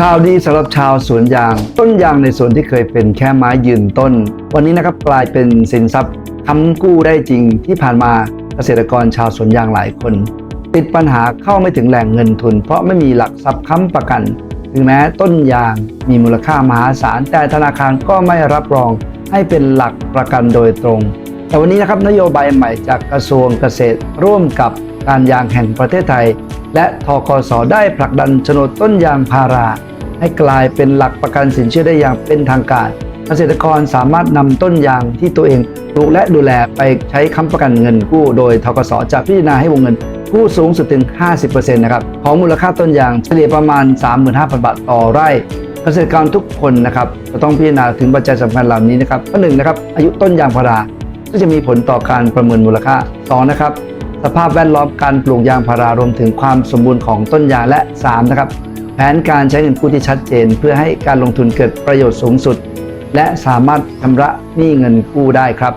ข่าวดีสำหรับชาวสวนยาง ต้นยางในสวนที่เคยเป็นแค่ไม้ยืนต้น วันนี้นะครับกลายเป็นสินทรัพย์ค้ำกู้ได้จริงที่ผ่านมาเกษตรกรชาวสวนยางหลายคน ติดปัญหาเข้าไม่ถึงแหล่งเงินทุน เพราะไม่มีหลักทรัพย์ค้ำประกันถึงแม้ต้นยางมีมูลค่ามหาศาล แต่ธนาคารก็ไม่รับรองให้เป็นหลักประกันโดยตรง แต่วันนี้นะครับนโยบายใหม่จากกระทรวงเกษตรร่วมกับการยางแห่งประเทศไทย และทกสได้ผลักดันโฉนดต้นยางพารา ให้กลายเป็นหลักประกันสินเชื่อได้อย่างเป็นทางการ เกษตรกรสามารถนำต้นยางที่ตัวเองปลูกและดูแลไปใช้ค้ำประกันเงินกู้ โดยทกสจะพิจารณาให้วงเงินกู้สูงสุดถึง 50%นะครับของมูลค่าต้นยางเฉลี่ยประมาณ 35,000 บาทต่อไร่เกษตรกรทุกคนนะครับจะต้องพิจารณาถึงปัจจัยสำคัญเหล่านี้นะครับข้อหนึ่งนะครับอายุต้นยางพาราซึ่จะมีผลต่อการประเมินมูลค่าสอนะครับ สภาพแวดล้อมการปลูกยางพารารวมถึงความสมบูรณ์ของต้นยางและสามนะครับแผนการใช้เงินกู้ที่ชัดเจน เพื่อให้การลงทุนเกิดประโยชน์สูงสุด และสามารถชำระหนี้เงินกู้ได้ครับ